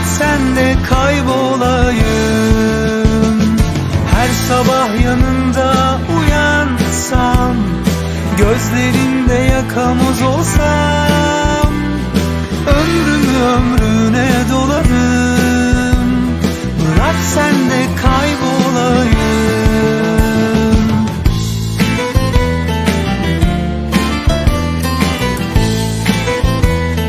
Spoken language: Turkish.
et sen de kaybolayım. Her sabah yanında uyansam Gözlerinde yakamoz olsam Ömrümü ömrüne dolarım. Bırak sen de kaybolayım